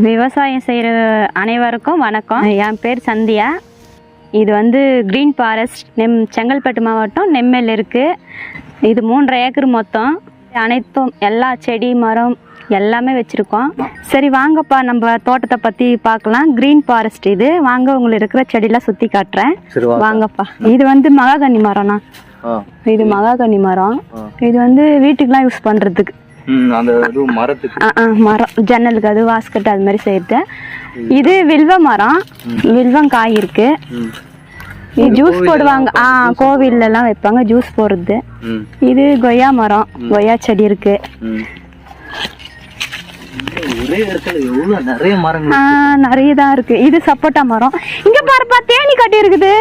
விவசாயம் செய்கிற அனைவருக்கும் வணக்கம். என் பேர் சந்தியா. இது வந்து க்ரீன் ஃபாரஸ்ட் நெம் செங்கல்பட்டு மாவட்டம் நெம்மெல் இருக்குது இது மூன்றரை ஏக்கர் மொத்தம். அனைத்தும் எல்லா செடி மரம் எல்லாமே வச்சுருக்கோம். சரி வாங்கப்பா நம்ம தோட்டத்தை பற்றி பார்க்கலாம். க்ரீன் ஃபாரஸ்ட் இது. வாங்க உங்களுக்கு இருக்கிற செடியெல்லாம் சுற்றி காட்டுறேன். வாங்கப்பா. இது வந்து மகாகனி மரம்ண்ணா. இது மகாகனி மரம். இது வந்து வீட்டுக்கெலாம் யூஸ் பண்ணுறதுக்கு மரம் ஜன்னலுக்கு அது வாஸ்கட் அது மாதிரி செய்யுது இது வில்வ மரம் வில்வம் காய் இருக்கு ஜூஸ் போடுவாங்க. ஆ கோவில்ல எல்லாம் வைப்பாங்க ஜூஸ் போடுறது. இது கொய்யா மரம் கொய்யா செடி இருக்கு. நிறைய தான் இருக்கு. இது சப்போட்டா மரம். இங்க பாருப்பா தேனி கட்டி இருக்குது.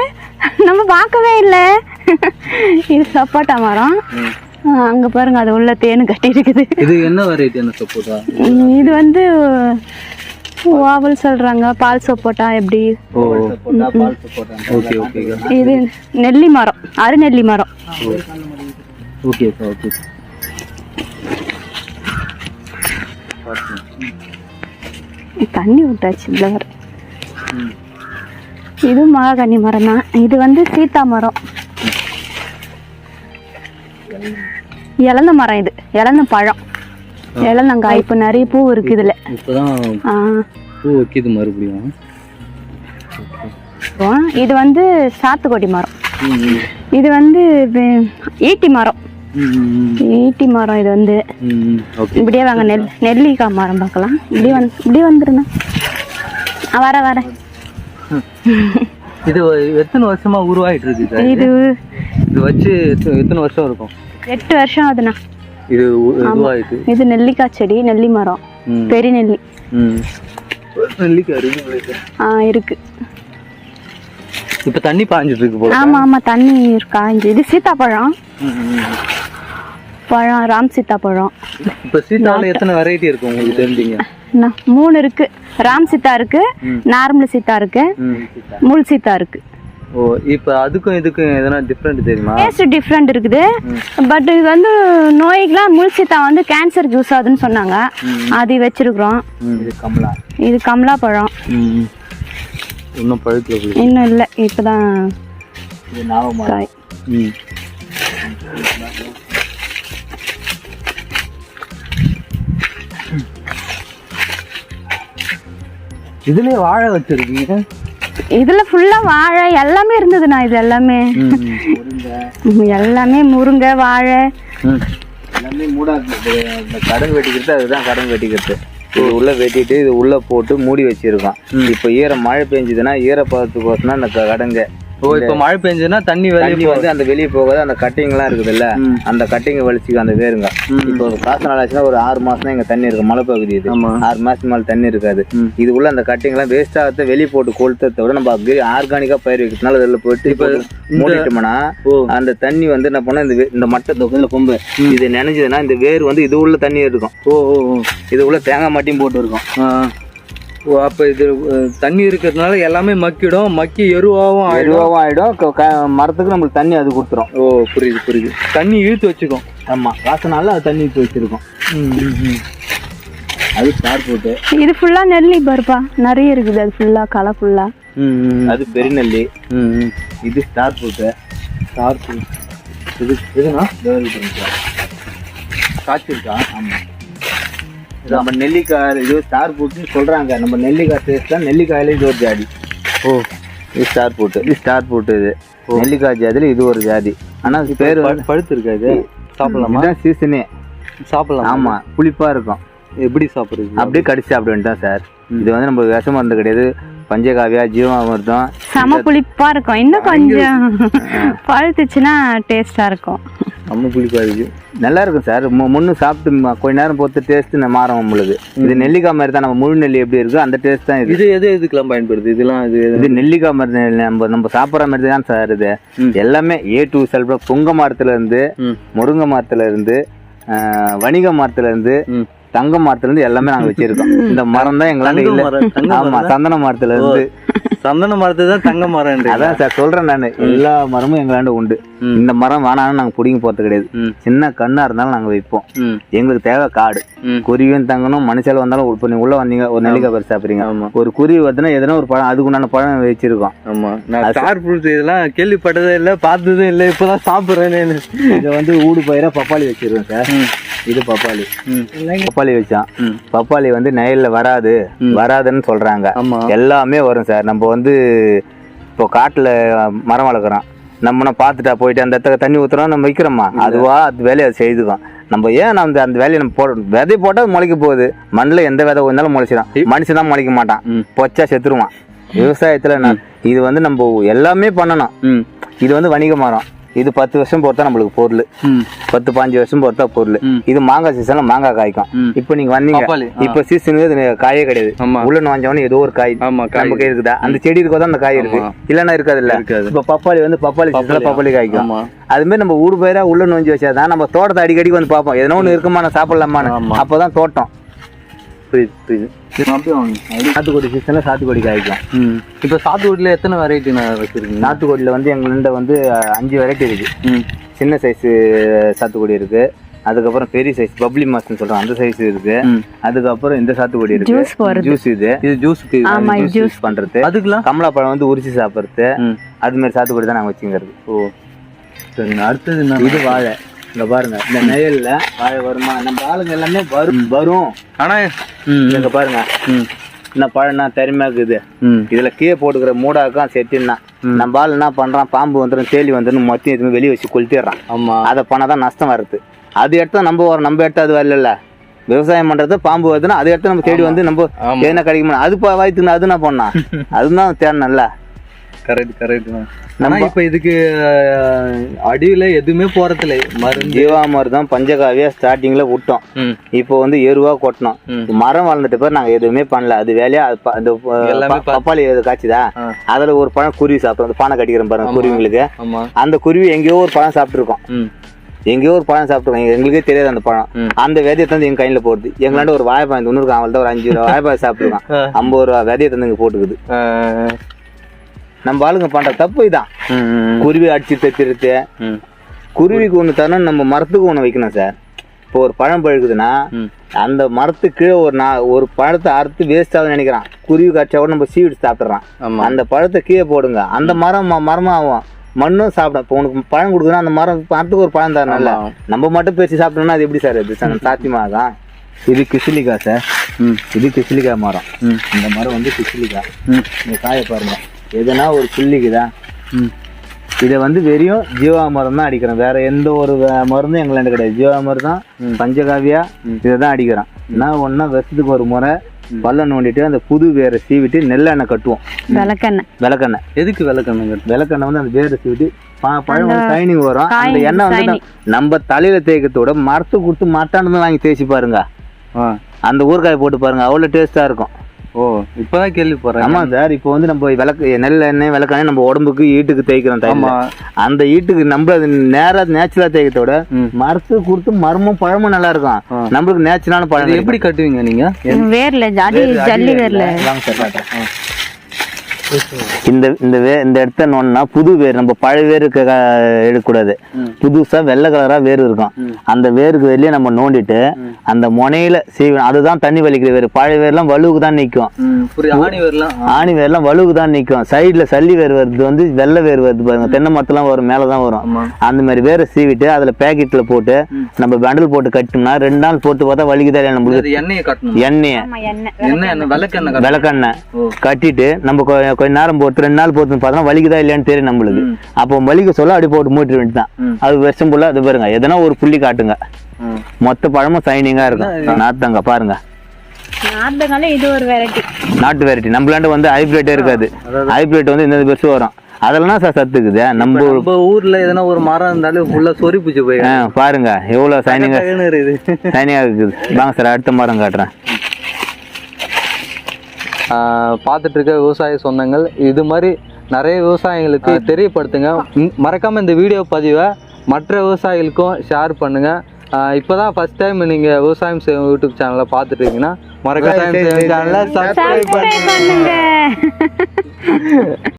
நம்ம பார்க்கவே இல்லை. இது சப்போட்டா மரம். அங்க பாருங்க அது உள்ள தேனு கட்டி இருக்குது. இது என்ன வெரைட்டி அந்த சப்போட்டா இது வந்து ஓவல் சொல்றாங்க பால் சப்போட்டா எப்படி? ஓ. ஓகே ஓகே இது நெல்லி மரம் அருநெல்லி மரம். ஓகே சார் ஓகே தண்ணி விட்டாச்சு இதுல வர ம். இது மகாகனி மரம் தான் இது வந்து சீத்தா மரம். இளந்த மரம் இது. இளந்த பழம். இளந்தங்காய் இப்போ நிறைய பூ இருக்கு இதுல. பூ வைக்கிது மறுபடியும். இது வந்து சாத்துக்கொடி மரம். இது வந்து ஈட்டி மரம். ஈட்டி மரம் இது வந்து. இப்படியே வாங்க நெல் நெல்லிக்காய் மரம் பார்க்கலாம். இப்படி வந்து இப்படி வந்துருண்ணா ஆ, வர வர. இது எத்தனை வருஷமா உருவாயிட்டு இருக்கு சார் இது இது வச்சு எத்த- எத்தனை வருஷம் இருக்கும்? எட்டு வருஷம் ஆகுதுண்ணா. இது உ- இதுவாயிட்டு இது நெல்லிக்காய் செடி நெல்லி மரம். பெரிய நெல்லி நெல்லிக்காய் இருக்கு ஆ இருக்கு. இப்போ தண்ணி பாஞ்சிட்டு இருக்கு போல. ஆமா ஆமா தண்ணி காய்ஞ்சு. இது சீத்தாப்பழம். ம், ம், ம். பழம் ராம் சீத்தாப்பழம். இப்போ சீத்தாவில் எத்தனை வெரைட்டி இருக்கு உங்களுக்கு தெரிஞ்சீங்க? மூணு இருக்கு. ராம் சீத்தா இருக்கு. நார்மல் சீத்தா இருக்கு. முள் சீத்தா இருக்கு. ஓ இப்போ அதுக்கும் இதுக்கும் எதனா டிஃப்ரெண்ட் தெரியுமா? டேஸ்ட் டிஃப்ரெண்ட் இருக்குது. பட் இது வந்து நோய்க்கெல்லாம் முள் வந்து கேன்சர் ஜூஸ் ஆகுதுன்னு சொன்னாங்க. அது வச்சிருக்கிறோம். இது கமலா. இது கமலா பழம். இன்னும் பழுக்கல இன்னும் இல்லை. இப்போதான் காய். இதுலயே வாழை வச்சிருக்கீங்க? இதுல ஃபுல்லா வாழை எல்லாமே இருந்ததுண்ணா இது எல்லாமே. எல்லாமே முருங்கை வாழை. எல்லாமே மூடாது இந்த கடன் வெட்டிக்கிறது அதுதான் கடன் வெட்டிக்கிறது. இது உள்ள வெட்டிட்டு இது உள்ள போட்டு மூடி வச்சிருக்கோம் இப்போ ஈரம் மழை பெஞ்சதுன்னா ஈரப்பதத்துக்கோசம் அந்த க- கடங்க ஓ இப்போ மழை பெஞ்சதுன்னா தண்ணி தண்ணி வந்து அந்த வெளியே போகாது அந்த கட்டிங்லாம் இருக்குதுல்ல அந்த கட்டிங்க வலிச்சுக்கு அந்த வேருங்க. இப்போ காசு நாள் ஆச்சுன்னா ஒரு ஆறு மாசம் தான் இங்க தண்ணி இருக்கு மழை பகுதி இது. ஆறு மாசத்துக்கு மேல தண்ணி இருக்காது. இது உள்ள அந்த கட்டிங்லாம் வேஸ்ட் ஆகிறத வெளியே போட்டு கொளுத்ததை விட நம்ம ஆர்கானிக்கா பயிர் வைக்கிறதுனால அதில் போயிட்டு இப்போ மூடிட்டோம்னா அந்த தண்ணி வந்து என்ன பண்ணா இந்த இந்த மட்டை தொகுந்த கொம்பு இது நினைஞ்சதுன்னா இந்த வேர் வந்து இது உள்ள தண்ணி இருக்கும் ஓ ஓ இது உள்ள தேங்காய் மாட்டியும் போட்டு இருக்கும் அப்போ இது தண்ணி இருக்கிறதுனால எல்லாமே மக்கிடும் மக்கி எருவாகவும் க- க- மரத்துக்கு நம்மளுக்கு தண்ணி அது கொடுத்துரும். ஓ புரியுது புரியுது. தண்ணி இழுத்து வச்சுக்கும். ஆமா. காசனால அது தண்ணி ஊற்றி வச்சிருக்கோம். அது ஸ்டார் போட்டு. இது ஃபுல்லா நெல்லி பருப்பா? நிறைய இருக்குது அது ஃபுல்லா களை ஃபுல்லா. அது பெருநெல்லி இது ஸ்டார் போட்டு. ஸ்டார் போட்டு. இது இதுனா காய்ச்சிருக்கா? ஆமா. இது நம்ம நெல்லிக்காய் இது ஸ்டார் போட்டுன்னு சொல்றாங்க. நம்ம நெல்லிக்காய் டேஸ்ட் தான் நெல்லிக்காயில இது ஒரு ஜாதி. ஓ. இது ஸ்டார் போட்டு இது ஸ்டார் போட்டு இது. நெல்லிக்காய் ஜாதியில இது ஒரு ஜாதி. ஆனா அது பேர் பழு- பழுத்து இருக்கா இது? சாப்பிடலாமா? இதுதான் சீசனே சாப்பிடலாம்? ஆமா. புளிப்பா இருக்கும். எப்படி சாப்பிடுறது? அப்படியே கடிச்சு சாப்பிட வேண்டாம் சார் இது வந்து நம்ம விஷ மருந்து கிடையாது. பஞ்சகாவியா ஜீவாமிர்தம் செம புளிப்பா இருக்கும். இன்னும் கொஞ்சம் பழுத்துச்சுன்னா டேஸ்டா இருக்கும். நம்ம புளிப்பா இருக்கு. நல்லா இருக்கும் சார் முன்னு சாப்பிட்டு கொஞ்ச நேரம் பொறுத்து டேஸ்ட் மாறும் நம்மளுக்கு. இது நெல்லிக்காய் மாதிரி தான். நம்ம முழு நெல்லி எப்படி இருக்கோ அந்த டேஸ்ட் தான் இது. எது எதுக்கெல்லாம் பயன்படுது? இதெல்லாம் இது இது நெல்லிக்காய் மருந்து நம்ம நம்ம சாப்பிட்ற மாதிரி தான் சார் இது. எல்லாமே ஏ டு செல்ஃபா புங்க மரத்துல இருந்து. முருங்கை மரத்துல இருந்து வணிக மரத்துல இருந்து. தங்க மரத்துல இருந்து எல்லாமே நாங்க வச்சிருக்கோம். இந்த மரம் தான் எங்களால இல்ல. ஆமா சந்தன மரத்துல இருந்து சந்தன மரத்தை தான் தங்க மரம் அதான் சார் சொல்றேன் நான். எல்லா மரமும் எங்களாண்ட உண்டு. இந்த மரம் வேணாம்னு நாங்க பிடிங்கி போறது கிடையாது. சின்ன கண்ணா இருந்தாலும் நாங்க வைப்போம். எங்களுக்கு தேவை காடு. குருவியும் தங்கணும் மனுஷால வந்தாலும் இப்போ நீங்க உள்ள வந்தீங்க ஒரு நெல்லிக்காய் பறிச்சு சாப்பிடுறீங்க ஆமா. ஒரு குருவி வந்துன்னா எதனா ஒரு பழம் அதுக்கு உண்டான பழம் வச்சிருக்கோம். ஆமா. நான் ஸ்டார் இதெல்லாம் கேள்விப்பட்டதே இல்லை பார்த்ததும் இல்லை இப்போதான் சாப்பிட்றேன்னு இதை வந்து ஊடு பயிரா பப்பாளி வச்சிருக்கோம் சார். இது பப்பாளி. பப்பாளி வச்சான். பப்பாளி வந்து நெயல்ல வராது. வராதுன்னு சொல்றாங்க. எல்லாமே வரும் சார். நம்ம வந்து இப்போ காட்டுல மரம் வளர்க்குறோம். நம்ம பார்த்துட்டா போயிட்டு அந்த இடத்துல தண்ணி ஊத்துறோம் நம்ம வைக்கிறோமா? அதுவா அது வேலையை அது செய்துக்கும். நம்ம ஏன் அந்த- அந்த வேலையை நம்ம போட விதை போட்டால் முளைக்க போகுது. மண்ணில் எந்த விதை வந்தாலும் முளைச்சிடும் மனுஷன் தான் முளைக்க மாட்டான். பொச்சா செத்துருவான். விவசாயத்துல இது வந்து நம்ம எல்லாமே பண்ணணும். இது வந்து வணிக மரம். இது பத்து வருஷம் பொறுத்தா நம்மளுக்கு பொருள். பத்து பாஞ்சு வருஷம் பொறுத்தா பொருள். இது மாங்காய் சீசன்ல மாங்காய் காய்க்கும். இப்போ நீங்க வந்தீங்க. இப்போ இது காயே கிடையாது. உள்ள நுழைஞ்சவொடனே ஏதோ ஒரு காய் நமக்கு இருக்குதா? அந்த செடி இருக்கோ அந்த காய் இருக்கு. இல்லைன்னா இருக்காது. இல்ல. இப்போ பப்பாளி வந்து பப்பாளி சீசன்ல பப்பாளி, காய்க்கும். அது மாதிரி நம்ம ஊடு பயிரா உள்ள நுழைஞ்சு வச்சாதான் நம்ம தோட்டத்தை அடிக்கடி வந்து பார்ப்போம். எதனா ஒன்று இருக்குமா நான் சாப்பிடலாமான்னு. அப்பதான் தோட்டம். புரியுது புரியுது வாங்க. சாத்துக்குடி சீசன்ல சாத்துக்குடி காய்க்கும் இப்போ சாத்துக்குடியில் எத்தனை வெரைட்டி நான் வச்சிருக்கீங்க? சாத்துக்குடியில வந்து எங்கள்கிட்ட வந்து அஞ்சு வெரைட்டி இருக்கு. ம். சின்ன சைஸ் சாத்துக்குடி இருக்கு. அதுக்கப்புறம் பெரிய சைஸ் பப்ளி மாஸ்ன்னு சொல்றோம். அந்த சைஸ் இருக்கு. அதுக்கப்புறம் இந்த சாத்துக்குடி இருக்கு. ஜூஸ் ஜூஸ் இது. இது ஜூஸ் ஜூஸ் பண்றது. அதுக்கெல்லாம்? கமலா பழம் வந்து உரிச்சு சாப்பிடுறது. அது மாதிரி சாத்துக்குடி தான் நாங்க வச்சுங்கிறது. ஓ. சரிங்க அடுத்தது இது வாழை. இங்க பாருங்க இந்த நெயல்ல வாழை வருமா நம்ம ஆளுங்க எல்லாமே வரும் வரும். ஆனா இங்க பாருங்க இந்த பழம்னா தரிமையா இருக்குது இதுல கீழே போட்டுக்கிற மூடாக்கும் செட்டின்னா நம்ம ஆள் என்ன பண்றான் பாம்பு வந்துடும் தேலி வந்துடும் மொத்தம் எதுவுமே வெளியே வச்சு கொளுத்திடுறான். ஆமா. அதை பண்ணாதான் நஷ்டம் வருது. அது எடுத்தா நம்ம வரோம் நம்ம எடுத்தா அது வரல விவசாயம் பண்றது பாம்பு வருதுன்னா அதை எடுத்து நம்ம தேடி வந்து நம்ம. என்ன கிடைக்குமா அது வயித்துக்கு அது என்ன பண்ணா? அதுதான் தேடணும்ல கரெக்ட் கரெக்ட் தான். ஆனா இப்போ இதுக்கு அடியில எதுவுமே போறதில்ல. மருந்து ஜீவாமருதம் பஞ்சகாவியா ஸ்டார்டிங்ல விட்டோம். இப்போ வந்து எருவா கொட்டணும். மரம் வளர்ந்துட்டு பேர் நாங்க எதுவுமே பண்ணல. அது வேலையா அந்த பப்பாளி காய்ச்சுதா. அதுல ஒரு பழம் குருவி சாப்பிடும் அந்த பானை கட்டிக்கிறோம் பாருங்க குருவிங்களுக்கு. அந்த குருவி எங்கேயோ ஒரு பழம் சாப்பிட்டுருக்கோம். எங்கேயோ ஒரு பழம் சாப்பிட்டுருக்கோம். எங்களுக்கே தெரியாது அந்த பழம். அந்த விதையை தந்து எங்க கையில போடுது. எங்களாண்ட ஒரு வாழைப்பழம் தொண்ணூறு அவள்கிட்ட ஒரு அஞ்சு ரூபா வாழைப்பழம் சாப்பிட்டுருக்கோம். ஐம்பது ரூபா விதையை தந்து இங்க போட்டுக்குது. நம்ம ஆளுங்க பண்ற தப்பு இதான். குருவி அடிச்சு தைச்சிருத்து ம். குருவிக்கு ஒன்று தரணும் நம்ம மரத்துக்கு ஒன்று வைக்கணும் சார். இப்போ ஒரு பழம் பழுக்குதுன்னா அந்த மரத்துக்கு கீழே ஒரு நா ஒரு பழத்தை அறுத்து வேஸ்ட் ஆகுதுன்னு நினைக்கிறான். குருவி கடிச்சா கூட நம்ம சீவிட்டு சாப்பிட்றான் அந்த பழத்தை கீழே போடுங்க. அந்த மரம் ம- மரமா ஆகும். மண்ணும் சாப்பிடும். இப்போ உனக்கு பழம் கொடுக்குதுன்னா அந்த மரம் மரத்துக்கு ஒரு பழம் தரணும்ல. நம்ம மட்டும் பேசி சாப்பிட்டோம்னா அது எப்படி சார்? இது சாத்தியமாகும் இது கிசிலிக்காய் சார். இது கிசிலிக்காய் மரம். இந்த மரம் வந்து கிசிலிக்காய் ம். இந்த காயை பாருங்க. எதுனா ஒரு புள்ளிக்குதா? இதை வந்து வெறும் ஜீவா மரம் தான் அடிக்கிறோம். வேற எந்த ஒரு மருந்தும் எங்களாண்ட கிடையாது. ஜீவா மரம் தான். பஞ்சகாவியா இதை தான் அடிக்கிறோம். நான் ஒன்றா வருஷத்துக்கு ஒரு முறை பள்ளம் நோண்டிட்டு அந்த புது வேரை சீவிட்டு நெல்லெண்ணெய் கட்டுவோம். விளக்கெண்ணெய். விளக்கெண்ணெய். எதுக்கு விளக்கணுங்க விளக்கெண்ணெய் வந்து அந்த வேரை சீவிட்டு ப- பழம் சைனிங் வரும். அந்த எண்ணெய் வந்து. நம்ம தலையில தேய்க்கிறதோட மரத்துக்கு கொடுத்து மட்டாண்டு வாங்கி தேய்ச்சி பாருங்க. அந்த ஊறுகாய் போட்டு பாருங்க. அவ்வளோ டேஸ்டா இருக்கும். ஓ இப்பதான் கேள்விப்படுறேன் ஆமா சார் இப்போ வந்து நம்ம விளக்கு நெல் எண்ணெய் விளக்கெண்ணெய் நம்ம உடம்புக்கு ஈட்டுக்கு தேய்க்கிறோம் தைல ஆமா. அந்த ஈட்டுக்கு நம்ம அது நேரா நேச்சுரலா தேய்க்கிறதோட ம். மரத்துக்கு கொடுத்து மரமும் பழமும் நல்லா இருக்கும். நம்மளுக்கு நேச்சுரலான பழம் எப்படி கட்டுவீங்க நீங்க? வேர்ல ஜாடி ஜல்லி வேர்ல. வாங்க சார். இந்த இந்த வே இந்த இடத்த நோண்டா புது வேர் நம்ம பழைய வேருக்கு க- எடுக்கக்கூடாது. ம். புதுசா வெள்ளை கலரா வேர் இருக்கும். அந்த வேருக்கு வெளியே நம்ம நோண்டிட்டு அந்த முனையில சீவன் அதுதான் தண்ணி வலிக்கிற வேர். பழைய வேர்லாம் வலுவுக்கு தான் நிற்கும் ஆணி வரலாம் ஆணி வேர்லாம் வலுவுக்கு தான் நிற்கும் சைடுல சல்லி வேர் வருது வந்து வெள்ளை வேர் வருது பாருங்க. தென்னை மரத்துலாம் வரும் மேலே தான் வரும் அந்த மாதிரி வேரை சீவிட்டு அதுல பேக்கெட்ல போட்டு நம்ம பண்டில் போட்டு கட்டினோம்னா ரெண்டு நாள் போட்டு பார்த்தா வலிக்குதா இல்லையா நம்மளுக்கு? அது எண்ணெயை கட்டணும்? எண்ணெயை. விளக்கெண்ணெய் விளக்கெண்ணெய். கட்டிட்டு நம்ம கொஞ்ச நேரம் போட்டு ரெண்டு நாள் போட்டு பார்த்தா வலிக்குதா இல்லையான்னு தெரியும் நம்மளுக்கு. அப்போ வலிக்க சொல்ல அப்படி போட்டு மூட்டிட வேண்டியதான் ம். அது வருஷம் ஃபுல்லா அது பாருங்க எதனா ஒரு புள்ளி காட்டுங்க. மொத்த பழமும் சைனிங்கா இருக்கும். நாத்தங்க பாருங்க. இது ஒரு வெரைட்டி நாட்டு வெரைட்டி நம்மளாண்ட வந்து ஹைபிரிட்டே இருக்காது. ஹைபிரிட் வந்து இந்த பெருசு வரும். அதெல்லாம் சார் சத்துக்குது. நம்ம நம்ம ஊர்ல எதனா ஒரு மரம் இருந்தாலும் ஃபுல்லா சொறி பூச்சி போய் பாருங்க. எவ்வளவு சைனிங்கா சைனிங்கா இருக்குது. வாங்க சார் அடுத்த மரம் காட்டுறேன். பார்த்துட்டு இருக்க விவசாய சொந்தங்கள். இது மாதிரி நிறைய விவசாயிகளுக்கு தெரியப்படுத்துங்க. ம், மறக்காம இந்த வீடியோ பதிவை மற்ற விவசாயிகளுக்கும் ஷேர் பண்ணுங்க. ஆஹ் இப்பதான் ஃபர்ஸ்ட் டைம் நீங்க விவசாயம் செய்யும் யூடியூப் சேனலை பார்த்துட்டு இருக்கீங்கன்னா மறக்காம சேனலை சப்ஸ்கிரைப் பண்ணுங்க.